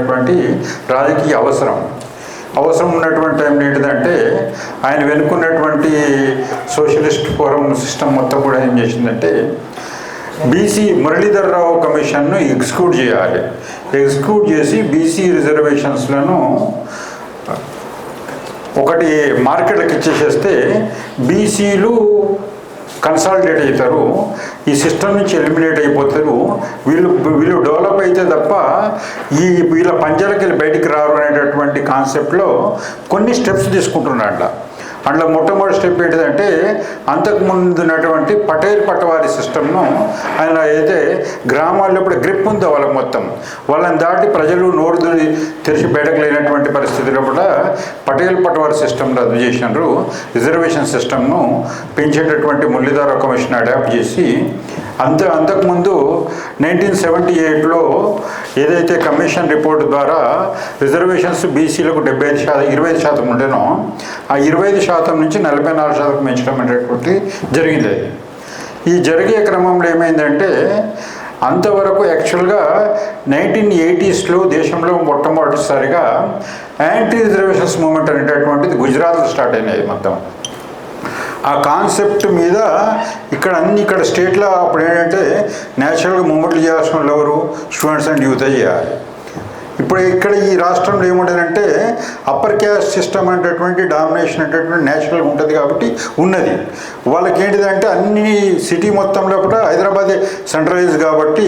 ఉన్నటువంటి రాజకీయ అవసరం. అవసరం ఉన్నటువంటి టైం ఏంటిదంటే ఆయన వెనుకున్నటువంటి సోషలిస్ట్ ఫోరం సిస్టమ్ మొత్తం కూడా ఏం చేసిందంటే బీసీ మురళీధర్రావు కమిషన్ను ఎగ్జిక్యూట్ చేయాలి. ఎగ్జిక్యూట్ చేసి బీసీ రిజర్వేషన్స్లను ఒకటి మార్కెట్లకు ఇచ్చేసేస్తే బీసీలు కన్సాలిడేట్ అవుతారు. ఈ సిస్టమ్ నుంచి ఎలిమినేట్ అయిపోతారు. వీళ్ళు వీళ్ళు డెవలప్ అయితే తప్ప ఈ వీళ్ళ పంజాలకి వెళ్ళి బయటికి రారు అనేటటువంటి కాన్సెప్ట్లో కొన్ని స్టెప్స్ తీసుకుంటున్నాడు అందులో మొట్టమొదటి స్టెప్ ఏంటిదంటే అంతకుముందు ఉన్నటువంటి పటేల్ పట్టవారి సిస్టమ్ను ఆయన అయితే గ్రామాల్లో ఇప్పుడు గ్రిప్ ఉందో వాళ్ళకి మొత్తం వాళ్ళని దాటి ప్రజలు నోరు తెరిచి బయటకు లేనటువంటి పరిస్థితిలో కూడా పటేల్ పట్టవారి సిస్టమ్ రద్దు చేసినారు. రిజర్వేషన్ సిస్టమ్ను పెంచేటటువంటి మురళీధర కమిషన్ అడాప్ట్ చేసి అంత అంతకుముందు నైన్టీన్ సెవెంటీ ఎయిట్లో ఏదైతే కమిషన్ రిపోర్ట్ ద్వారా రిజర్వేషన్స్ బీసీలకు డెబ్బై ఐదు శాతం ఇరవై ఐదు శాతం ఉండేనో ఆ ఇరవై ఐదు శాతం నుంచి నలభై నాలుగు శాతం పెంచడం అనేటువంటి జరిగింది. ఈ జరిగే క్రమంలో ఏమైందంటే అంతవరకు యాక్చువల్గా నైన్టీన్ ఎయిటీస్లో దేశంలో మొట్టమొదటిసారిగా యాంటీ రిజర్వేషన్స్ మూమెంట్ అనేటటువంటిది గుజరాత్లో స్టార్ట్ అయినాయి మొత్తం. ఆ కాన్సెప్ట్ మీద ఇక్కడ అన్ని ఇక్కడ స్టేట్లో అప్పుడు ఏంటంటే న్యాచురల్గా మూమెంట్లు చేయాల్సిన వాళ్ళు ఎవరు? స్టూడెంట్స్ అండ్ యూతే చేయాలి. ఇప్పుడు ఇక్కడ ఈ రాష్ట్రంలో ఏముండదంటే అప్పర్ క్యాస్ట్ సిస్టమ్ అనేటటువంటి డామినేషన్ అనేటటువంటి నేచురల్గా ఉంటుంది కాబట్టి ఉన్నది. వాళ్ళకి ఏంటిదంటే అన్ని సిటీ మొత్తంలో కూడా హైదరాబాదే సెంట్రలైజ్ కాబట్టి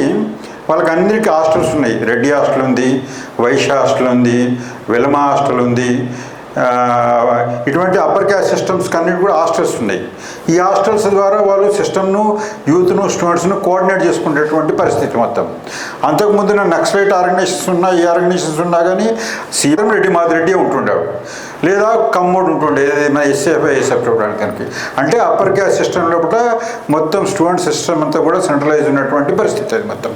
వాళ్ళకి అందరికీ హాస్టల్స్ ఉన్నాయి. రెడ్డి హాస్టల్ ఉంది వైశ్య హాస్టల్ ఉంది వెలమ హాస్టల్ ఉంది ఇటువంటి అప్పర్ క్యాస్ట్ సిస్టమ్స్ కన్నీ కూడా హాస్టల్స్ ఉన్నాయి. ఈ హాస్టల్స్ ద్వారా వాళ్ళు సిస్టమ్ను యూత్ను స్టూడెంట్స్ను కోఆర్డినేట్ చేసుకునేటువంటి పరిస్థితి మొత్తం. అంతకుముందున నక్సలైట్ ఆర్గనైజేషన్స్ ఉన్నా ఈ ఆర్గనైజేషన్స్ ఉన్నా కానీ సీఎం రెడ్డి మాదిరెడ్డి ఉంటుండేవాడు లేదా కమ్మోడు ఉంటుండే మన ఎస్ఎఫ్ ఎస్ఎఫ్ కనుక. అంటే అప్పర్ క్యాస్ట్ సిస్టమ్ లోపల మొత్తం స్టూడెంట్ సిస్టమ్ అంతా కూడా సెంట్రలైజ్ ఉన్నటువంటి పరిస్థితి అది మొత్తం.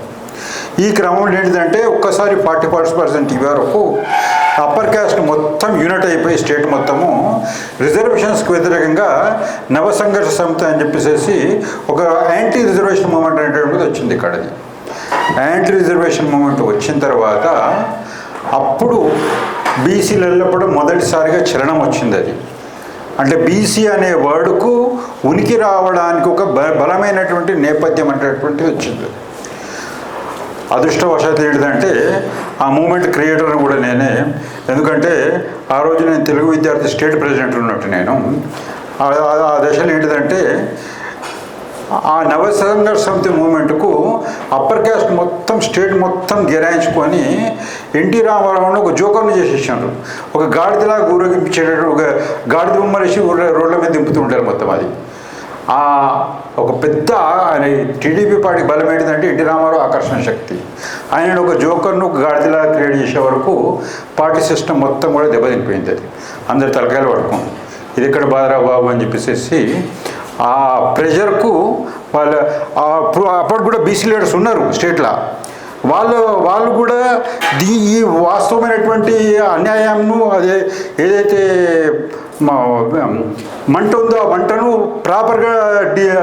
ఈ క్రమంలో ఏంటిదంటే ఒక్కసారి ఫార్టీ ఫార్టీ పర్సెంట్ ఈ వరకు అప్పర్ క్యాస్ట్ మొత్తం యూనిట్ అయిపోయి స్టేట్ మొత్తము. రిజర్వేషన్స్కి వ్యతిరేకంగా నవ సంఘర్ష సమితి అని చెప్పేసి ఒక యాంటీ రిజర్వేషన్ మూమెంట్ అనేటువంటిది వచ్చింది ఇక్కడది. యాంటీ రిజర్వేషన్ మూమెంట్ వచ్చిన తర్వాత అప్పుడు బీసీలలో మొదటిసారిగా చలనం వచ్చింది అది. అంటే బీసీ అనే వర్డ్కు ఉనికి రావడానికి ఒక బ బలమైనటువంటి నేపథ్యం అనేటటువంటిది వచ్చింది. అదృష్టవశాత్ ఏంటిదంటే ఆ మూమెంట్ క్రియేటర్ కూడా నేనే. ఎందుకంటే ఆ రోజు నేను తెలుగు విద్యార్థి స్టేట్ ప్రెసిడెంట్ ఉన్నట్టు నేను. ఆ- దశలు దశలో ఏంటిదంటే ఆ నవ సమితి మూమెంట్కు అప్పర్ క్యాస్ట్ మొత్తం స్టేట్ మొత్తం గిరాయించుకొని ఎన్టీ రామారావుని ఒక జోకర్ని చేసేసారు ఒక గాడిదలా ఊరేగించేటట్టు ఒక గాడిద బొమ్మలేసి ఊర్ల రోడ్ల మీద దింపుతుంటారు మొత్తం అది. ఒక పెద్ద ఆయన టీడీపీ పార్టీ బలం ఏంటిదంటే ఎన్టీ రామారావు ఆకర్షణ శక్తి. ఆయన ఒక జోకర్ను గాడిదలా క్రియేట్ చేసే వరకు పార్టీ సిస్టమ్ మొత్తం కూడా దెబ్బతినిపోయింది అది. అందరు తలకాయలు పడుకుంది. ఇది ఇక్కడ బాధరా బాబు అని చెప్పేసి ఆ ప్రెషర్కు వాళ్ళ అప్పటికి అప్పుడు కూడా బీసీ లీడర్స్ ఉన్నారు స్టేట్లో. వాళ్ళు వాళ్ళు కూడా దీ ఈ వాస్తవమైనటువంటి అన్యాయంను అదే ఏదైతే మంట ఉందో ఆ మంటను ప్రాపర్గా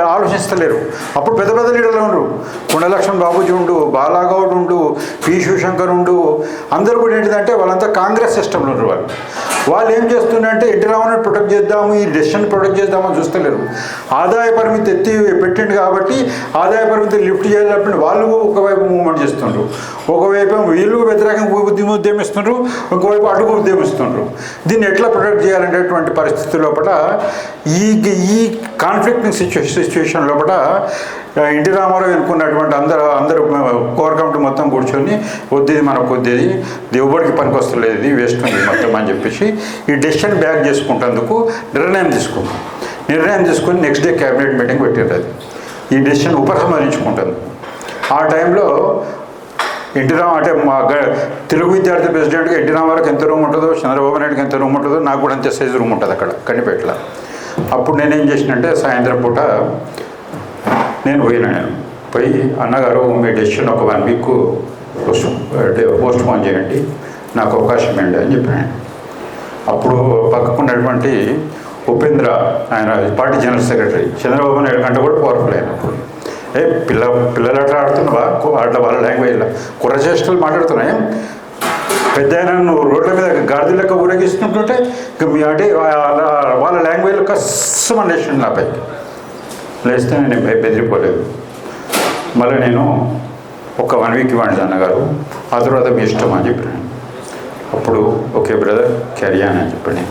ఆలోచిస్తలేరు. అప్పుడు పెద్ద పెద్ద లీడర్లు ఉండరు కొండలక్ష్మణ్ బాబుజీ ఉండు బాలాగౌడ్ ఉండు పి. శివశంకర్ ఉండు. అందరూ కూడా ఏంటిదంటే వాళ్ళంతా కాంగ్రెస్ సిస్టంలో ఉన్నారు వాళ్ళు. వాళ్ళు ఏం చేస్తున్నారంటే ఎన్టీ రామారావు ప్రొటెక్ట్ చేద్దాము ఈ డెసిషన్ ప్రొటెక్ట్ చేద్దామని చూస్తలేరు. ఆదాయ పరిమితి ఎత్తి పెట్టిండు కాబట్టి ఆదాయ పరిమితి లిఫ్ట్ చేయాలంటే వాళ్ళు ఒకవైపు మూవ్మెంట్ చేస్తుండ్రు. ఒకవైపు వీళ్ళు వ్యతిరేకంగా ఉద్యమ ఉద్యమిస్తుండ్రు ఒకవైపు అడుగు ఉద్యమిస్తుండ్రు. దీన్ని ఎట్లా ప్రొటెక్ట్ చేయాలనేటువంటి పరిస్థితి లోపల ఈ ఈ కాన్ఫ్లిక్టింగ్ సిచ్యువేషన్ సిచ్యువేషన్ లోపల ఆ, ఎన్టీ రామారావు అనుకున్నటువంటి అందరూ అందరూ కోర్ కమిటీ మొత్తం కూర్చొని వద్దేది మనకు వద్దేది ఎవరికి పనికి వస్తలేదు ఇది వేస్ట్ ఉంది మొత్తం అని చెప్పేసి ఈ డెసిషన్ బ్యాక్ చేసుకుంటేందుకు నిర్ణయం తీసుకున్నాం నిర్ణయం తీసుకొని నెక్స్ట్ డే క్యాబినెట్ మీటింగ్ పెట్టారు అది. ఈ డెసిషన్ ఉపసంహరించుకుంటుంది ఆ టైంలో ఎన్టీ రామ్ అంటే మా తెలుగు విద్యార్థి ప్రెసిడెంట్గా ఎన్టీ రామారావుకి ఎంత రూమ్ ఉంటుందో చంద్రబాబు నాయుడుకి ఎంత రూమ్ ఉంటుందో నాకు కూడా అంతే సైజు రూమ్ ఉంటుంది అక్కడ కనిపెట్టల అప్పుడు నేనేం చేసినంటే సాయంత్రం పూట నేను పోయినా నేను. పోయి అన్నగారు మీ డెసిషన్ ఒక one week post post phone చేయండి నాకు అవకాశం ఏంటి అని చెప్పాను అప్పుడు పక్కకున్నటువంటి ఉపేంద్ర ఆయన party general secretary Chandrababu Naidu కంటే కూడా పవర్ఫుల్ అయినప్పుడు ఏ పిల్ల పిల్లలు అట్లా ఆడుతున్నావా? కు- అట్లా వాళ్ళ లాంగ్వేజ్లో కుర్ర చేష్టలు మాట్లాడుతున్నాయి? పెద్ద ఆయన నువ్వు రోడ్ల మీద గాడిద లెక్క ఊరేగిస్తుంటుంటే ఇక మీ అంటే వాళ్ళ లాంగ్వేజ్లో కష్టం లేచిండు నా పైకి. లేస్తే నేను బెదిరిపోలేదు. మళ్ళీ నేను ఒక వన్ వీక్ ఇవ్వండి అన్నగారు ఆ తర్వాత మీ ఇష్టం అని చెప్పాను అప్పుడు ఓకే బ్రదర్ క్యారీ అని చెప్పాను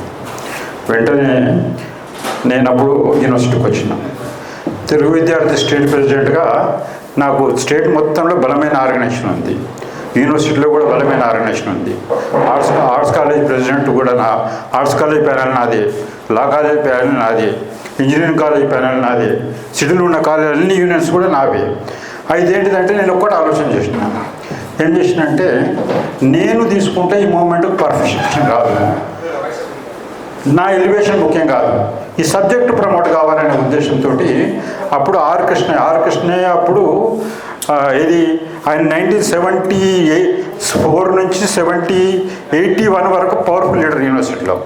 వెంటనే నేను అప్పుడు యూనివర్సిటీకి వచ్చినాను తెలుగు విద్యార్థి స్టేట్ ప్రెసిడెంట్గా నాకు స్టేట్ మొత్తంలో బలమైన ఆర్గనైజేషన్ ఉంది. యూనివర్సిటీలో కూడా బలమైన ఆర్గనైజేషన్ ఉంది. ఆర్ట్స్ ఆర్ట్స్ కాలేజ్ ప్రెసిడెంట్ కూడా నా ఆర్ట్స్ కాలేజ్ ప్యానల్ నాది లా కాలేజ్ ప్యానల్ నాది ఇంజనీరింగ్ కాలేజ్ ప్యానల్ నాది సిటీలో ఉన్న కాలేజ్ అన్ని యూనియన్స్ కూడా నావే. అయితే ఏంటిదంటే నేను ఒక్కటి ఆలోచన చేసినాను ఏం చేసినంటే నేను తీసుకుంటే ఈ మూమెంట్ పర్ఫెక్షన్ రాదు నా ఎలివేషన్ ముఖ్యం కాదు. ఈ సబ్జెక్ట్ ప్రమోట్ కావాలనే ఉద్దేశంతో అప్పుడు ఆర్ కృష్ణ ఆర్ కృష్ణయ్య అప్పుడు ఇది ఆయన నైన్టీన్ సెవెంటీ ఫోర్ నుంచి సెవెంటీ ఎయిటీ వన్ వరకు పవర్ఫుల్ లీడర్ యూనివర్సిటీలో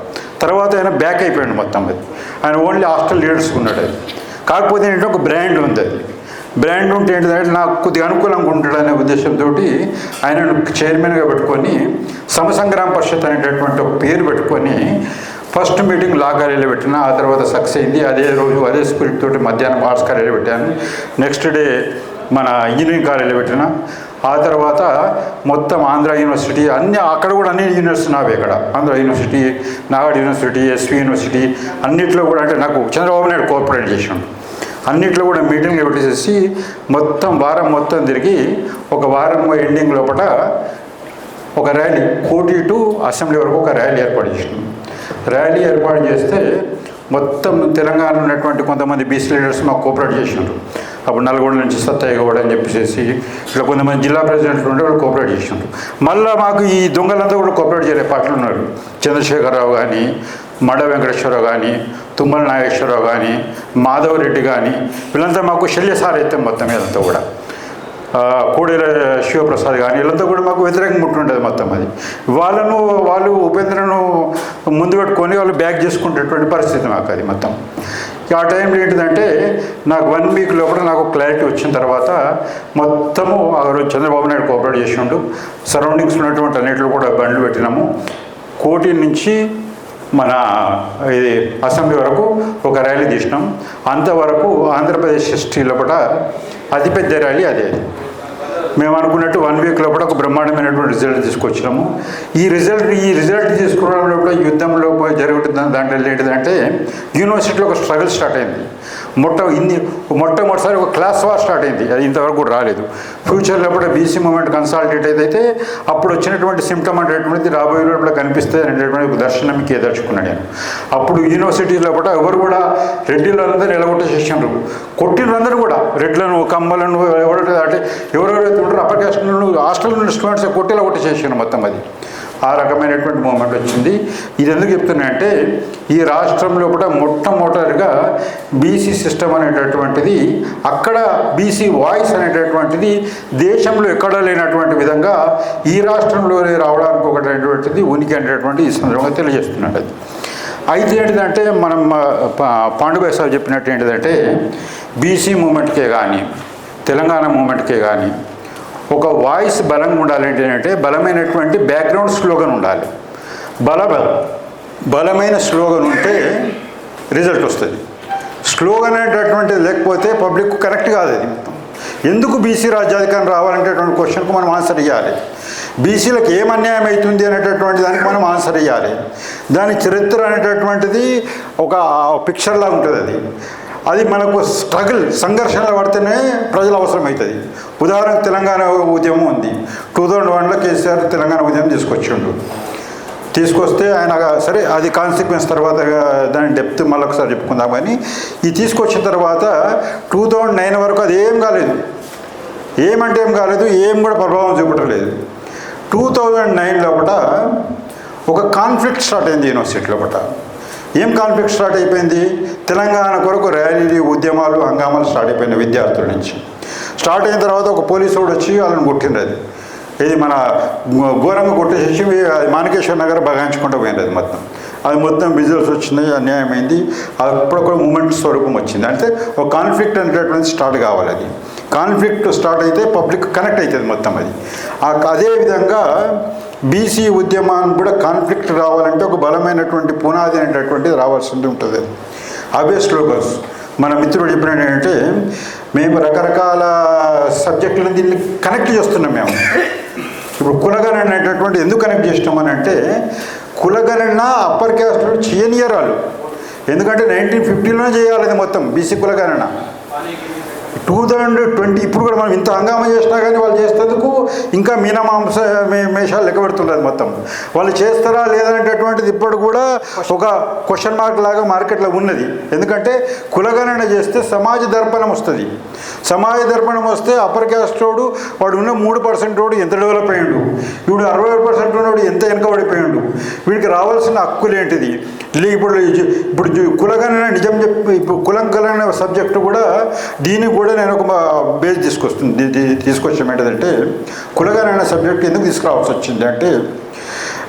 తర్వాత ఆయన బ్యాక్ అయిపోయాడు మొత్తం అది ఆయన ఓన్లీ హాస్టల్ లీడర్స్ ఉన్నాడు అది కాకపోతే ఏంటంటే ఒక బ్రాండ్ ఉంది అది. బ్రాండ్ ఉంటే ఏంటంటే నాకు కొద్దిగా అనుకూలంగా ఉంటాడు అనే ఉద్దేశంతో ఆయనను చైర్మన్గా పెట్టుకొని సమసంగ్రామ పరిషత్ అనేటటువంటి ఒక పేరు పెట్టుకొని ఫస్ట్ మీటింగ్ లా కాలేజీలో పెట్టిన ఆ తర్వాత సక్సెస్ అయింది. అదే రోజు అదే స్పిరిట్ తోటి మధ్యాహ్నం ఆర్ట్స్ కాలేజీలో పెట్టాను. నెక్స్ట్ డే మన ఇంజనీరింగ్ కాలేజీలో పెట్టిన ఆ తర్వాత మొత్తం ఆంధ్ర యూనివర్సిటీ అన్ని అక్కడ కూడా అన్ని యూనివర్సిటీ నావే ఇక్కడ. ఆంధ్ర యూనివర్సిటీ నాగాడ్ యూనివర్సిటీ ఎస్వి యూనివర్సిటీ అన్నిట్లో కూడా అంటే నాకు చంద్రబాబు నాయుడు కోఆపరేట్ చేసాడు. అన్నిట్లో కూడా మీటింగ్లు పెట్టేసేసి మొత్తం వారం మొత్తం తిరిగి ఒక వారం ఎండింగ్ లోపల ఒక ర్యాలీ కోటి టు అసెంబ్లీ వరకు ఒక ర్యాలీ ఏర్పాటు చేసినాం. ర్యాలీ ఏర్పాటు చేస్తే మొత్తం తెలంగాణలో ఉన్నటువంటి కొంతమంది బీసీ లీడర్స్ మాకు కోఆపరేట్ చేసినారు. అప్పుడు నల్గొండ నుంచి సత్తయ్య గౌడ్ అని చెప్పేసి ఇట్లా కొంతమంది జిల్లా ప్రెసిడెంట్లు ఉంటే వాళ్ళు కోఆపరేట్ చేసినారు. మళ్ళీ మాకు ఈ దొంగలంతా కూడా కోఆపరేట్ చేయలే పాటలు ఉన్నారు. చంద్రశేఖరరావు కానీ మడ వెంకటేశ్వరరావు కానీ తుమ్మల నాగేశ్వరరావు కానీ మాధవ్ రెడ్డి కానీ వీళ్ళంతా మాకు శల్యసారైతం మొత్తం ఇదంతా కూడా. కోడెల శివప్రసాద్ కానీ వీళ్ళంతా కూడా మాకు వ్యతిరేకంగా ఉంటుండేది మొత్తం అది. వాళ్ళను వాళ్ళు ఉపేంద్రను ముందు పెట్టుకొని వాళ్ళు బ్యాక్ చేసుకునేటువంటి పరిస్థితి మాకు అది మొత్తం. ఆ టైంలో ఏంటిదంటే నాకు వన్ వీక్ లోపల నాకు క్లారిటీ వచ్చిన తర్వాత మొత్తము ఆ రోజు చంద్రబాబు నాయుడు కోఆపరేట్ చేసిండు. సరౌండింగ్స్ ఉన్నటువంటి అన్నింటిలో కూడా బండ్లు పెట్టినాము. కోటి నుంచి మన ఇది అసెంబ్లీ వరకు ఒక ర్యాలీ తీసినాం. అంతవరకు ఆంధ్రప్రదేశ్ హిస్టరీ లోపల అతిపెద్ద ర్యాలీ అదే. మేము అనుకున్నట్టు వన్ వీక్ లోపల ఒక బ్రహ్మాండమైనటువంటి రిజల్ట్ తీసుకొచ్చినాము. ఈ రిజల్ట్ ఈ రిజల్ట్ తీసుకురావడం లోపల యుద్ధంలో జరుగుతుంది దాంట్లో ఏంటిదంటే యూనివర్సిటీలో ఒక స్ట్రగుల్ స్టార్ట్ అయింది. మొట్ట ఇన్ని మొట్టమొదటిసారి ఒక క్లాస్ వార్ స్టార్ట్ అయింది. అది ఇంతవరకు కూడా రాలేదు. ఫ్యూచర్లో కూడా బీసీ మూమెంట్ కన్సాలిడేట్ అయితే అప్పుడు వచ్చినటువంటి సిమ్టమ్ అనేటువంటిది రాబోయే లోపల కనిపిస్తుంది అనేటువంటి ఒక దర్శనం ఎదర్చుకున్నాను నేను. అప్పుడు యూనివర్సిటీలో కూడా ఎవరు కూడా రెడ్డిలందరూ ఎలగొట్టేసేసారు కొట్టినందరూ కూడా రెడ్లను కమ్మలను ఎవరు అంటే ఎవరెవరైతే ఉంటారో అప్పర్ క్యాస్ట్ హాస్టల్ ఉన్న స్టూడెంట్స్ కొట్టేలా కొట్టేసేసాను మొత్తం అది. ఆ రకమైనటువంటి మూమెంట్ వచ్చింది. ఇది ఎందుకు చెప్తున్నా అంటే ఈ రాష్ట్రంలో కూడా మొట్టమొదటిగా బీసీ సిస్టమ్ అనేటటువంటిది అక్కడ బీసీ వాయిస్ అనేటటువంటిది దేశంలో ఎక్కడా లేనటువంటి విధంగా ఈ రాష్ట్రంలోనే రావడానికి ఒకటైనటువంటిది ఉనికి అనేటటువంటి ఈ సందర్భంగా తెలియజేస్తున్నాడు అది అయితే ఏంటిదంటే మనం ఆ, పా- సార్ చెప్పినట్టు ఏంటిదంటే బీసీ మూమెంట్కే కానీ తెలంగాణ మూమెంట్కే కానీ ఒక వాయిస్ బలంగా ఉండాలంటే ఏంటంటే బలమైనటువంటి బ్యాక్గ్రౌండ్ స్లోగన్ ఉండాలి. బల బలమైన స్లోగన్ ఉంటే రిజల్ట్ వస్తుంది. స్లోగన్ అనేటటువంటిది లేకపోతే పబ్లిక్ కరెక్ట్ కాదు అది మొత్తం. ఎందుకు బీసీ రాజ్యాధికారం రావాలనేటటువంటి క్వశ్చన్కు మనం ఆన్సర్ ఇవ్వాలి బీసీలకు ఏం అన్యాయం అవుతుంది అనేటటువంటి దానికి మనం ఆన్సర్ ఇవ్వాలి దాని చరిత్ర అనేటటువంటిది ఒక పిక్చర్లా ఉంటుంది అది. అది మనకు స్ట్రగుల్ సంఘర్షణలు పడితేనే ప్రజలు అవసరం అవుతుంది ఉదాహరణకు తెలంగాణ ఉద్యమం ఉంది. టూ థౌజండ్ వన్లో కేసీఆర్ తెలంగాణ ఉద్యమం తీసుకొచ్చిండు. తీసుకొస్తే ఆయన సరే అది కాన్సిక్వెన్స్ తర్వాత దాని డెప్త్ మళ్ళీ ఒకసారి చెప్పుకుందాం కానీ ఈ తీసుకొచ్చిన తర్వాత టూ థౌజండ్ నైన్ వరకు అది ఏం కాలేదు. ఏమంటే ఏం కాలేదు ఏం కూడా ప్రభావం చూపటలేదు. టూ థౌజండ్ నైన్ లోపల ఒక కాన్ఫ్లిక్ట్ స్టార్ట్ అయింది యూనివర్సిటీ లోపల ఏం కాన్ఫ్లిక్ట్ స్టార్ట్ అయిపోయింది? తెలంగాణ కొరకు ర్యాలీలు ఉద్యమాలు హంగామాలు స్టార్ట్ అయిపోయినాయి విద్యార్థుల నుంచి. స్టార్ట్ అయిన తర్వాత ఒక పోలీసు వాడు వచ్చి వాళ్ళని కొట్టింది అది. ఇది మన ఘోరంగా కొట్టేసేసి అది మాణికేశ్వర నగర్ బగాయించుకుంటూ పోయింది అది మొత్తం. అది మొత్తం విజువల్స్ వచ్చినాయి అన్యాయమైంది అప్పుడు ఒక మూమెంట్ స్వరూపం వచ్చింది. అంటే ఒక కాన్ఫ్లిక్ట్ అనేటటువంటి స్టార్ట్ కావాలి అది. కాన్ఫ్లిక్ట్ స్టార్ట్ అయితే పబ్లిక్ కనెక్ట్ అవుతుంది మొత్తం అది. అదే విధంగా బీసీ ఉద్యమాన్ని కూడా కాన్ఫ్లిక్ట్ రావాలంటే ఒక బలమైనటువంటి పునాది అనేటటువంటిది రావాల్సి ఉంటుంది. అవే స్లోబస్ మన మిత్రుడు చెప్పినట్టు ఏంటంటే మేము రకరకాల సబ్జెక్టులను దీన్ని కనెక్ట్ చేస్తున్నాం మేము. ఇప్పుడు కులగణన అనేటటువంటి ఎందుకు కనెక్ట్ చేసినామని అంటే కులగణన అప్పర్ క్యాస్ట్ చేయనియరాలు. ఎందుకంటే నైన్టీన్ ఫిఫ్టీలోనే చేయాలి అది మొత్తం బీసీ కులగణన. టూ థౌజండ్ ట్వంటీ ఇప్పుడు కూడా మనం ఇంత హంగామా చేసినా కానీ వాళ్ళు చేసేందుకు ఇంకా మీనమాంస మే- మేషాలు లెక్క పెడుతున్నారు మొత్తం. వాళ్ళు చేస్తారా లేదనేటటువంటిది ఇప్పుడు కూడా ఒక క్వశ్చన్ మార్క్ లాగా మార్కెట్లో ఉన్నది. ఎందుకంటే కులగణన చేస్తే సమాజ దర్పణం వస్తుంది. సమాజ దర్పణం వస్తే అప్పర్ క్యాస్ట్ వాడు వాడు ఉన్న మూడు పర్సెంట్ వాడు ఎంత డెవలప్ అయ్యాడు? వీడు అరవై పర్సెంట్ ఉన్నవాడు ఎంత వెనకబడిపోయాడు? వీడికి రావాల్సిన హక్కులేంటిది ఇప్పుడు ఇప్పుడు కులగణన నిజం చెప్పి ఇప్పుడు కులం సబ్జెక్టు కూడా దీనికి కూడా నేను ఒక బేస్ తీసుకొస్తుంది తీసుకొచ్చాం. ఏంటంటే కులగణన సబ్జెక్ట్ ఎందుకు తీసుకురావాల్సి వచ్చింది అంటే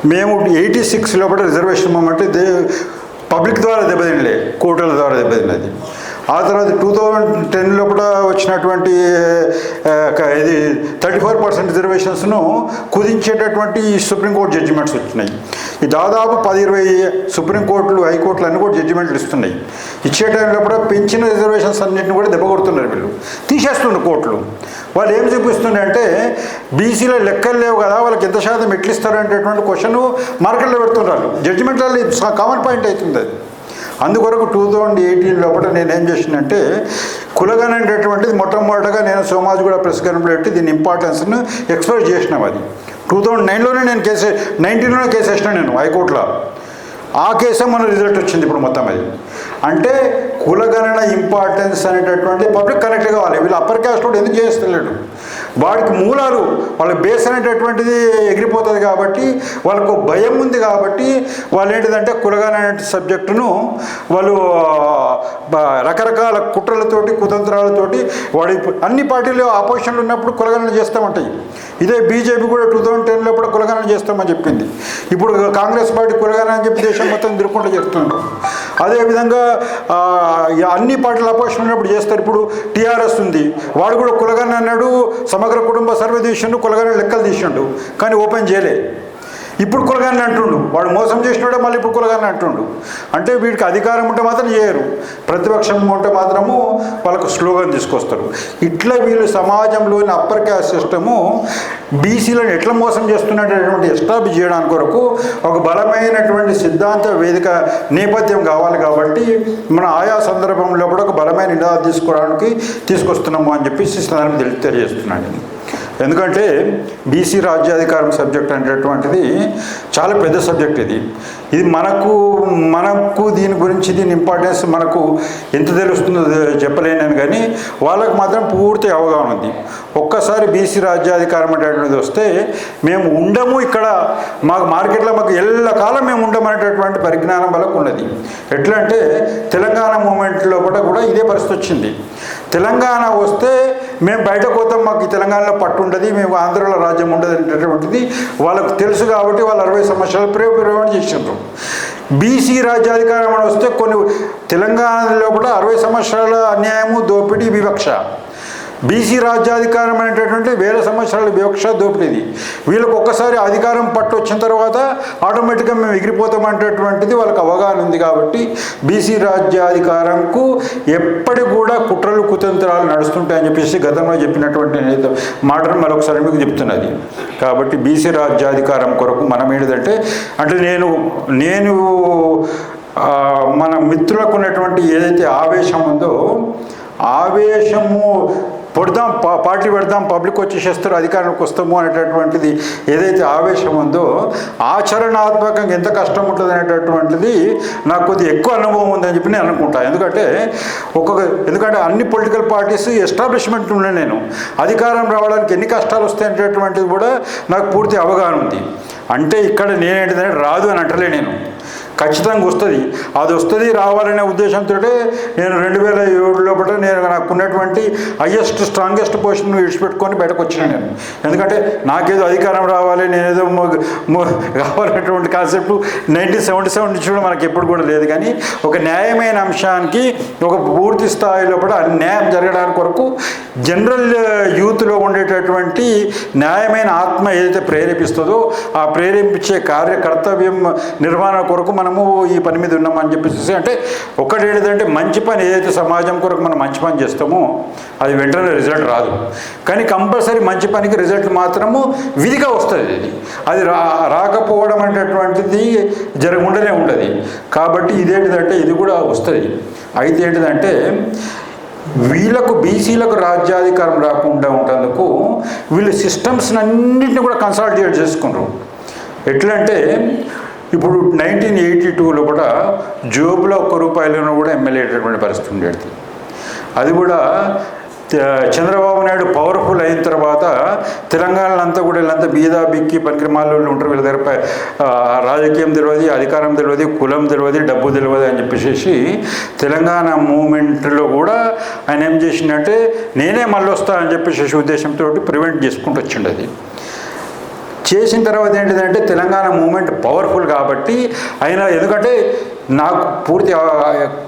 మేము ఎయిటీ సిక్స్ లోపల రిజర్వేషన్ ఇవ్వమంటే దే పబ్లిక్ ద్వారా దెబ్బతినలే కోర్టుల ద్వారా దెబ్బతిన్నది ఆ తర్వాత టూ థౌజండ్ టెన్లో కూడా వచ్చినటువంటి ఇది థర్టీ ఫోర్ పర్సెంట్ రిజర్వేషన్స్ను కుదించేటటువంటి సుప్రీంకోర్టు జడ్జిమెంట్స్ వచ్చినాయి ఈ దాదాపు పది ఇరవై సుప్రీంకోర్టులు హైకోర్టులు అన్ని కూడా జడ్జిమెంట్లు ఇస్తున్నాయి. ఇచ్చే టైంలో కూడా పెంచిన రిజర్వేషన్స్ అన్నింటిని కూడా దెబ్బ కొడుతున్నారు వీళ్ళు. తీసేస్తున్నారు కోర్టులు. వాళ్ళు ఏం చూపిస్తున్నారు అంటే బీసీలో లెక్కలు లేవు కదా వాళ్ళకి ఎంత శాతం ఎట్లు ఇస్తారు అనేటటువంటి క్వశ్చన్ మార్కెట్లో పెడుతున్నారు. జడ్జిమెంట్లలో కామన్ పాయింట్ అవుతుంది అది. అందుకొరకు టూ థౌజండ్ ఎయిటీన్ లోపల నేను ఏం చేసినంటే కులగన్ అనేటటువంటిది మొట్టమొదటగా నేను సోమాజ్ కూడా ప్రెస్ కనుక పెట్టి దీని ఇంపార్టెన్స్ను ఎక్స్ప్రెస్ చేసినాం అది. టూ థౌజండ్ నైన్లోనే నేను కేసు నైన్టీన్లోనే కేసు వేసిన నేను హైకోర్టులో. ఆ కేసే మన రిజల్ట్ వచ్చింది ఇప్పుడు మొత్తం అది. అంటే కులగణన ఇంపార్టెన్స్ అనేటటువంటి పబ్లిక్ కనెక్ట్ కావాలి. వీళ్ళు అప్పర్ క్యాస్ట్ కూడా ఎందుకు చేస్తలేడు? వాడికి మూలాలు వాళ్ళ బేస్ అనేటటువంటిది ఎగిరిపోతుంది కాబట్టి వాళ్ళకు భయం ఉంది కాబట్టి వాళ్ళు ఏంటిదంటే కులగణన సబ్జెక్టును వాళ్ళు రకరకాల కుట్రలతోటి కుతంత్రాలతోటి వాడి అన్ని పార్టీలు ఆపోజిషన్లు ఉన్నప్పుడు కులగణన చేస్తామంటాయి. ఇదే బీజేపీ కూడా టూ థౌజండ్ టెన్లో కూడా కులగణన చేస్తామని చెప్పింది. ఇప్పుడు కాంగ్రెస్ పార్టీ కులగణన అని చెప్పి దేశం మొత్తం తిరుగుకుంటూ చేస్తున్నారు అదేవిధంగా అన్ని పార్టీలు ఆపోజిషన్ ఉన్నప్పుడు చేస్తారు. ఇప్పుడు టీఆర్ఎస్ ఉంది. వాడు కూడా కులగణన అన్నాడు సమగ్ర కుటుంబ సర్వే తీసిండు కులగన్న లెక్కలు తీసిండు. కానీ ఓపెన్ చేయలే. ఇప్పుడు కులగాని అంటుండు. వాడు మోసం చేసినాడే మళ్ళీ ఇప్పుడు కులగానే అంటుండు. అంటే వీడికి అధికారం ఉంటే మాత్రం చేయరు. ప్రతిపక్షం ఉంటే మాత్రము వాళ్ళకు స్లోగన్ తీసుకొస్తారు. ఇట్లా వీళ్ళు సమాజంలోని అప్పర్ క్యాస్ట్ సిస్టము బీసీలను ఎట్లా మోసం చేస్తున్నటువంటి ఎస్టాబ్లిష్ చేయడానికి కొరకు ఒక బలమైనటువంటి సిద్ధాంత వేదిక నేపథ్యం కావాలి కాబట్టి మన ఆయా సందర్భంలో కూడా ఒక బలమైన నినాదం తీసుకోవడానికి తీసుకొస్తున్నాము అని చెప్పి సందర్భం తెలియజేస్తున్నాను ఎందుకంటే బీసీ రాజ్యాధికారం సబ్జెక్ట్ అనేటటువంటిది చాలా పెద్ద సబ్జెక్ట్ ఇది. ఇది మనకు మనకు దీని గురించి దీని ఇంపార్టెన్స్ మనకు ఎంత తెలుస్తుందో చెప్పలేను కానీ వాళ్ళకు మాత్రం పూర్తి అవగాహన ఉంది. ఒక్కసారి బీసీ రాజ్యాధికారం అనేటువంటిది వస్తే మేము ఉండము ఇక్కడ మాకు మార్కెట్లో మాకు ఎల్లకాలం మేము ఉండమనేటటువంటి పరిజ్ఞానం వాళ్ళకు ఉన్నది. ఎట్లా అంటే తెలంగాణ మూమెంట్లో కూడా కూడా ఇదే పరిస్థితి వచ్చింది. తెలంగాణ వస్తే మేము బయటకు పోతాం మాకు తెలంగాణలో పట్టు మేము ఆంధ్రలో రాజ్యం ఉండదు అనేటటువంటిది వాళ్ళకు తెలుసు కాబట్టి వాళ్ళు అరవై సంవత్సరాలు ప్రేమ చేసిండ్రు బీసీ రాజ్యాధికారం అని వస్తే కొన్ని తెలంగాణలో కూడా అరవై సంవత్సరాల అన్యాయము దోపిడీ వివక్ష. బీసీ రాజ్యాధికారం అనేటటువంటి వేల సంవత్సరాల వివక్ష దోపిడీది. వీళ్ళకు ఒక్కసారి అధికారం పట్టు వచ్చిన తర్వాత ఆటోమేటిక్గా మేము ఎగిరిపోతాం అనేటటువంటిది వాళ్ళకి అవగాహన ఉంది కాబట్టి బీసీ రాజ్యాధికారంకు ఎప్పటి కూడా కుట్రలు కుతంత్రాలు నడుస్తుంటాయని చెప్పేసి గతంలో చెప్పినటువంటి మాటను మరొకసారి మీకు చెప్తున్నది. కాబట్టి బీసీ రాజ్యాధికారం కొరకు మనం ఏంటంటే అంటే నేను నేను మన మిత్రులకు ఉన్నటువంటి ఏదైతే ఆవేశం ఉందో ఆవేశము పొడదాం పార్టీ పెడదాం పబ్లిక్ వచ్చేసేస్తారు అధికారంలోకి వస్తాము అనేటటువంటిది ఏదైతే ఆవేశం ఉందో ఆచరణాత్మకంగా ఎంత కష్టం ఉంటుంది అనేటటువంటిది నాకు కొద్దిగా ఎక్కువ అనుభవం ఉందని చెప్పి నేను అనుకుంటాను ఎందుకంటే ఒక్కొక్క ఎందుకంటే అన్ని పొలిటికల్ పార్టీస్ ఎస్టాబ్లిష్మెంట్ ఉండే నేను. అధికారం రావడానికి ఎన్ని కష్టాలు వస్తాయి అనేటటువంటిది కూడా నాకు పూర్తి అవగాహన ఉంది. అంటే ఇక్కడ నేనేంటిదంటే రాదు అని అంటలే నేను. ఖచ్చితంగా వస్తుంది. అది వస్తుంది రావాలనే ఉద్దేశంతో నేను రెండు వేల ఏడు లోపల నేను నాకు ఉన్నటువంటి హయ్యెస్ట్ స్ట్రాంగెస్ట్ పొజిషన్ విడిచిపెట్టుకొని బయటకు వచ్చిన నేను. ఎందుకంటే నాకేదో అధికారం రావాలి నేనేదో మొ- కావాలనేటువంటి కాన్సెప్ట్ నైన్టీన్ సెవెంటీ సెవెన్ నుంచి కూడా మనకి ఎప్పుడు కూడా లేదు. కానీ ఒక న్యాయమైన అంశానికి ఒక పూర్తి స్థాయిలో కూడా న్యాయం జరగడానికి కొరకు జనరల్ uh, యూత్లో ఉండేటటువంటి న్యాయమైన ఆత్మ ఏదైతే ప్రేరేపిస్తుందో ఆ ప్రేరేపించే కార్య కర్తవ్యం నిర్వహణ కొరకు మనము ఈ పని మీద ఉన్నామని చెప్పేసి అంటే ఒకటి ఏంటంటే మంచి పని ఏదైతే సమాజం కొరకు మనం మంచి పని చేస్తామో అది వెంటనే రిజల్ట్ రాదు. కానీ కంపల్సరీ మంచి పనికి రిజల్ట్ మాత్రము విధిగా వస్తుంది అది అది రా రాకపోవడం అనేటటువంటిది జరగకుండానే ఉండదు కాబట్టి ఇదేంటిదంటే ఇది కూడా వస్తుంది. అయితే ఏంటిదంటే వీళ్ళకు బీసీలకు రాజ్యాధికారం రాకుండా ఉండేందుకు వీళ్ళు సిస్టమ్స్ అన్నింటినీ కూడా కన్సాలిడేట్ చేసుకున్నారు ఎట్లా అంటే ఇప్పుడు నైన్టీన్ ఎయిటీ టూలో కూడా జోబులో ఒక్క రూపాయలను కూడా ఎమ్మెల్యే అయ్యేటటువంటి పరిస్థితి ఉండేది. అది కూడా చంద్రబాబు నాయుడు పవర్ఫుల్ అయిన తర్వాత తెలంగాణలో అంతా కూడా వీళ్ళంతా బీదా బిక్కి పనికిమాలు ఉంటారు. వీళ్ళ దగ్గర రాజకీయం తెలియదు అధికారం తెలియదు కులం తెలియదు డబ్బు తెలియదు అని చెప్పేసి తెలంగాణ మూమెంట్లో కూడా ఆయన ఏం చేసిందంటే నేనే మళ్ళీ వస్తా అని చెప్పేసి ఉద్దేశంతో ప్రివెంట్ చేసుకుంటూ వచ్చిండు అది చేసిన తర్వాత ఏంటిదంటే తెలంగాణ మూమెంట్ పవర్ఫుల్ కాబట్టి ఆయన ఎందుకంటే నాకు పూర్తి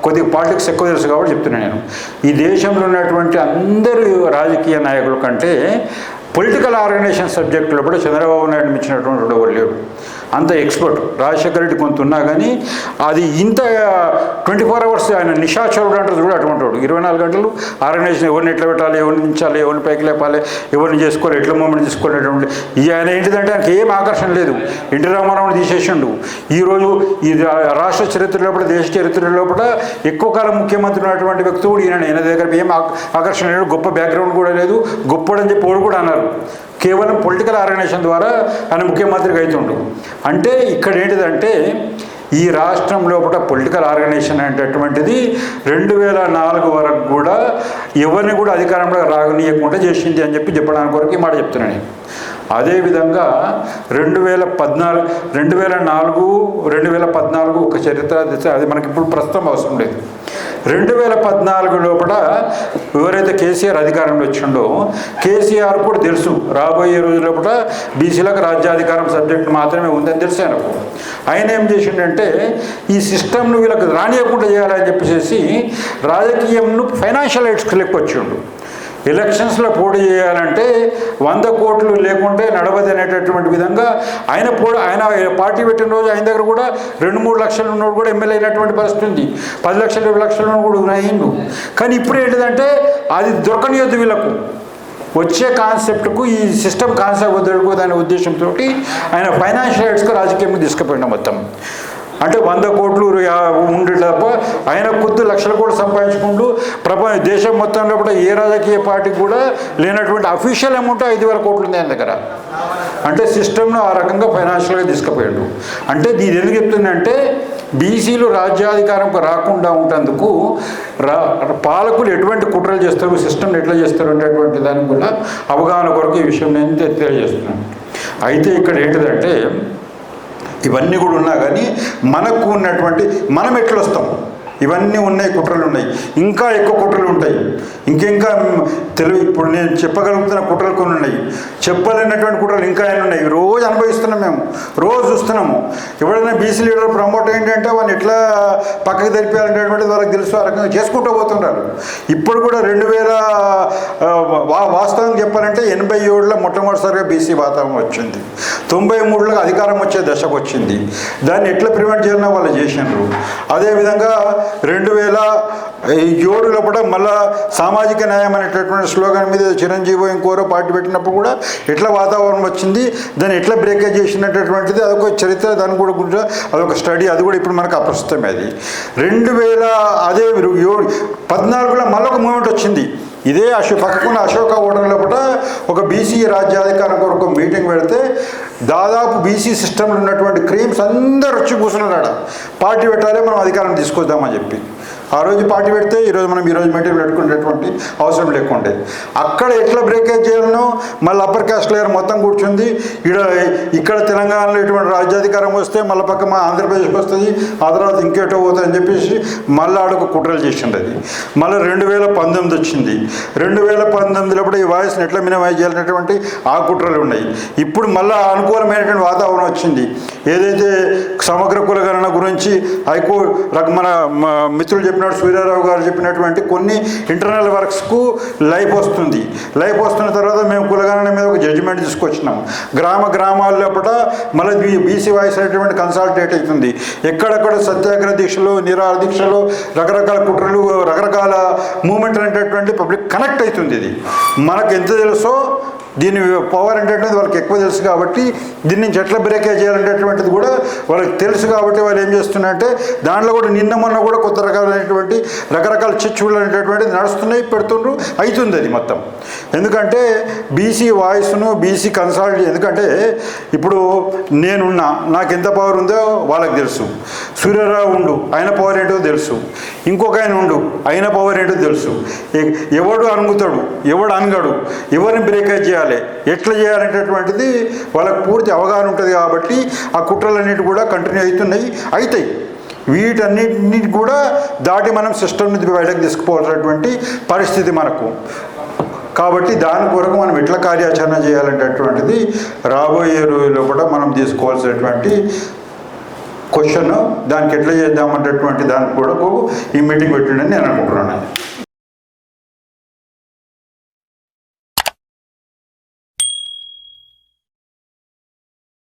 కొద్దిగా పాలిటిక్స్ ఎక్కువ తెలుసు కాబట్టి చెప్తున్నాను నేను. ఈ దేశంలో ఉన్నటువంటి అందరు రాజకీయ నాయకుల కంటే పొలిటికల్ ఆర్గనైజేషన్ సబ్జెక్టులో కూడా చంద్రబాబు నాయుడు ఇచ్చినటువంటి వాడు అంత ఎక్స్పర్ట్ రాజశేఖర రెడ్డి కొంత ఉన్నా కానీ అది ఇంత ట్వంటీ ఫోర్ అవర్స్ ఆయన నిశాచరుడు అంటారు చూడు అటువంటి వాడు. ఇరవై నాలుగు గంటలు ఆర్గనైజేషన్ ఎవరిని ఎట్లా పెట్టాలి ఎవరిని దించాలి ఎవరిని పైకి లేపాలి ఎవరిని చేసుకోవాలి ఎట్లా మూమెంట్ తీసుకోవాలనేటువంటి ఈ ఆయన ఏంటిదంటే ఆయనకి ఏం ఆకర్షణ లేదు. ఎన్టీ రామారావుని తీసేసిండు. ఈరోజు ఈ రాష్ట్ర చరిత్ర లోపల దేశ చరిత్ర లోపల ఎక్కువ కాలం ముఖ్యమంత్రి ఉన్నటువంటి వ్యక్తి కూడా ఈయన ఆయన దగ్గర ఏం ఆకర్షణ లేదు గొప్ప బ్యాక్గ్రౌండ్ కూడా లేదు గొప్పడని చెప్పి కూడా అన్నారు. కేవలం పొలిటికల్ ఆర్గనైజేషన్ ద్వారా ఆయన ముఖ్యమంత్రిగా అవుతుండు అంటే ఇక్కడ ఏంటిదంటే ఈ రాష్ట్రం లోపల పొలిటికల్ ఆర్గనైజేషన్ అనేటటువంటిది రెండు వేల నాలుగు వరకు కూడా ఎవరిని కూడా అధికారంలో రాగనీయకుండా చేసింది అని చెప్పి చెప్పడానికి కొరకు ఈ మాట చెప్తున్నాను నేను. అదేవిధంగా రెండు వేల పద్నాలుగు రెండు వేల నాలుగు రెండు వేల పద్నాలుగు ఒక చరిత్ర దిశ అది మనకి ఇప్పుడు ప్రస్తుతం అవసరం లేదు. రెండు వేల పద్నాలుగు లోపల ఎవరైతే కేసీఆర్ అధికారంలో వచ్చిండో కేసీఆర్ కూడా తెలుసు రాబోయే రోజు లోపల బీసీలకు రాజ్యాధికారం సబ్జెక్ట్ మాత్రమే ఉందని తెలిసి ఆయనకు. ఆయన ఏం చేసిండంటే ఈ సిస్టమ్ను వీళ్ళకి రానియకుండా చేయాలని చెప్పేసి రాజకీయంను ఫైనాన్షియల్ ఎయిడ్స్కి లెక్క వచ్చిండు ఎలక్షన్స్లో పోటీ చేయాలంటే వంద కోట్లు లేకుంటే నడవదు అనేటటువంటి విధంగా ఆయన పోటీ ఆయన పార్టీ పెట్టిన రోజు ఆయన దగ్గర కూడా రెండు మూడు లక్షలు ఉన్నోడు కూడా ఎమ్మెల్యే అయినటువంటి పరిస్థితి ఉంది. పది లక్షలు ఇరవై లక్షలు కూడా అయిండు కానీ ఇప్పుడు ఏంటిదంటే అది దొరకనియొద్దు వీళ్ళకు. వచ్చే కాన్సెప్ట్కు ఈ సిస్టమ్ కాన్సెప్ట్ దొరకదు అనే ఉద్దేశంతో ఆయన ఫైనాన్షియల్ ఎయిడ్స్కి రాజకీయంగా తీసుకుపోయిన మొత్తం. అంటే వంద కోట్లు ఉండి తప్ప ఆయన కొద్ది లక్షల కోట్లు సంపాదించుకుంటూ ప్రపంచ దేశం మొత్తంలో కూడా ఏ రాజకీయ పార్టీకి కూడా లేనటువంటి అఫీషియల్ అమౌంట్ ఐదు వేల కోట్లు ఉంది ఆయన దగ్గర. అంటే సిస్టమ్ను ఆ రకంగా ఫైనాన్షియల్గా తీసుకుపోయాడు. అంటే దీని ఎందుకు చెప్తుందంటే బీసీలు రాజ్యాధికారంకు రాకుండా ఉండేందుకు రా పాలకులు ఎటువంటి కుట్రలు చేస్తారు సిస్టమ్ ఎట్లా చేస్తారు అనేటువంటి దాని కూడా అవగాహన కొరకు ఈ విషయం నేను తెలియజేస్తున్నాను. అయితే ఇక్కడ ఏంటిదంటే ఇవన్నీ కూడా ఉన్నా కానీ మనకు ఉన్నటువంటి మనం ఎట్లా వస్తాం ఇవన్నీ ఉన్నాయి కుట్రలు ఉన్నాయి. ఇంకా ఎక్కువ కుట్రలు ఉంటాయి. ఇంకింకా తెలివి ఇప్పుడు నేను చెప్పగలుగుతున్న కుట్రలు కొన్ని ఉన్నాయి. చెప్పలేనటువంటి కుట్రలు ఇంకా ఆయన ఉన్నాయి? రోజు అనుభవిస్తున్నాం మేము. రోజు చూస్తున్నాము. ఎవడైనా బీసీ లీడర్ ప్రమోట్ ఏంటంటే వాళ్ళని ఎట్లా పక్కకి తెలిపేయాలనేటువంటిది వాళ్ళకి తెలుసు. ఆ రకంగా చేసుకుంటూ పోతున్నారు. ఇప్పుడు కూడా రెండు వేల వా వాస్తవం చెప్పాలంటే ఎనభై ఏడులో మొట్టమొదటిసారిగా బీసీ వాతావరణం వచ్చింది. తొంభై మూడులో అధికారం వచ్చే దశకు వచ్చింది. దాన్ని ఎట్లా ప్రివెంట్ చేయాలన్నా వాళ్ళు చేసినారు. అదేవిధంగా రెండు వేల ఏడు లోపల మళ్ళా సామాజిక న్యాయం అనేటటువంటి స్లోగన్ మీద చిరంజీవి ఇంకోరో పార్టీ పెట్టినప్పుడు కూడా ఎట్లా వాతావరణం వచ్చింది దాన్ని ఎట్లా బ్రేకేజ్ చేసినటువంటిది అదొక చరిత్ర దాని కూడా గురించి అదొక స్టడీ అది కూడా ఇప్పుడు మనకు అప్రస్తుతమే అది రెండు వేల అదే ఏడు పద్నాలుగులో మళ్ళొక మూమెంట్ వచ్చింది. ఇదే అశో పక్కన అశోక ఓటర్లో కూడా ఒక బీసీ రాజ్యాధికారం కొరకు మీటింగ్ పెడితే దాదాపు బీసీ సిస్టంలో ఉన్నటువంటి క్రీమ్స్ అందరు వచ్చి కూర్చున్నారు ఆడ పార్టీ పెట్టాలి మనం అధికారం తీసుకొద్దామని చెప్పి. ఆ రోజు పార్టీ పెడితే ఈరోజు మనం ఈరోజు మీటింగ్ పెట్టుకునేటువంటి అవసరం లేకుండే. అక్కడ ఎట్లా బ్రేకేజ్ చేయాలనో మళ్ళీ అప్పర్ కాస్ట్ లేయర్ మొత్తం కూర్చుంది. ఇక్కడ ఇక్కడ తెలంగాణలో ఇటువంటి రాజ్యాధికారం వస్తే మళ్ళీ పక్క మా ఆంధ్రప్రదేశ్కి వస్తుంది ఆ తర్వాత ఇంకేటో పోతుంది అని చెప్పేసి మళ్ళీ ఆడకు కుట్రలు చేసింది అది మళ్ళీ రెండు వేల పంతొమ్మిది వచ్చింది. రెండు వేల పంతొమ్మిదిలో కూడా ఈ వాయిస్ని ఎట్లా మినిమైజ్ చేయాలనేటువంటి ఆ కుట్రలు ఉన్నాయి. ఇప్పుడు మళ్ళీ అనుకూలమైనటువంటి వాతావరణం వచ్చింది. ఏదైతే సమగ్ర కులగణన గురించి హైకోర్టు రక- మన మిత్రులు మిత్రులు చెప్పినట్టు సూర్యారావు గారు చెప్పినటువంటి కొన్ని ఇంటర్నల్ వర్క్స్కు లైఫ్ వస్తుంది. లైఫ్ వస్తున్న తర్వాత మేము కులగణన మీద ఒక జడ్జిమెంట్ తీసుకొచ్చినాం. గ్రామ గ్రామాల లోపల మళ్ళీ బీసీ వాయిస్ అనేటువంటి కన్సల్టేట్ అవుతుంది. ఎక్కడెక్కడ సత్యాగ్రహ దీక్షలు నిరాహార దీక్షలు రకరకాల కుట్రలు రకరకాల మూమెంట్ అనేటటువంటి పబ్లిక్ కనెక్ట్ అవుతుంది ఇది. మనకు ఎంత తెలుసో దీని పవర్ ఏంటంటే వాళ్ళకి ఎక్కువ తెలుసు కాబట్టి దీని నుంచి ఎట్లా బ్రేకేజ్ చేయాలనేటువంటిది కూడా వాళ్ళకి తెలుసు కాబట్టి వాళ్ళు ఏం చేస్తున్నారంటే దాంట్లో కూడా నిన్న మొన్న కూడా కొత్త రకాలైనటువంటి రకరకాల చిచ్చులు అనేటటువంటిది నడుస్తున్నాయి పెడుతుండ్రు అవుతుంది అది మొత్తం. ఎందుకంటే బీసీ వాయిస్ను బీసీ కన్సాల్ట్ ఎందుకంటే ఇప్పుడు నేనున్నా నాకు ఎంత పవర్ ఉందో వాళ్ళకి తెలుసు. సూర్యరావు ఉండు ఆయన పవర్ ఏంటో తెలుసు. ఇంకొక ఆయన ఉండు ఆయన పవర్ ఏంటో తెలుసు. ఎవడు అనుగుతాడు ఎవడు అనగడు ఎవరిని బ్రేకేజ్ చేయాలి? ఎట్లా చేయాలనేటటువంటిది వాళ్ళకి పూర్తి అవగాహన ఉంటుంది కాబట్టి ఆ కుట్రలన్నిటి కూడా కంటిన్యూ అవుతున్నాయి. అవుతాయి వీటన్నిటిని కూడా దాటి మనం సిస్టమ్ నుంచి బయటకు తీసుకుపోవాల్సినటువంటి పరిస్థితి మనకు. కాబట్టి దాని కొరకు మనం ఎట్లా కార్యాచరణ చేయాలనేటటువంటిది రాబోయే రోజుల్లో కూడా మనం తీసుకోవాల్సినటువంటి క్వశ్చన్ దానికి ఎట్లా చేద్దామనేటటువంటి దానికి కూడా ఈ మీటింగ్ పెట్టిండని నేను అనుకుంటున్నాను.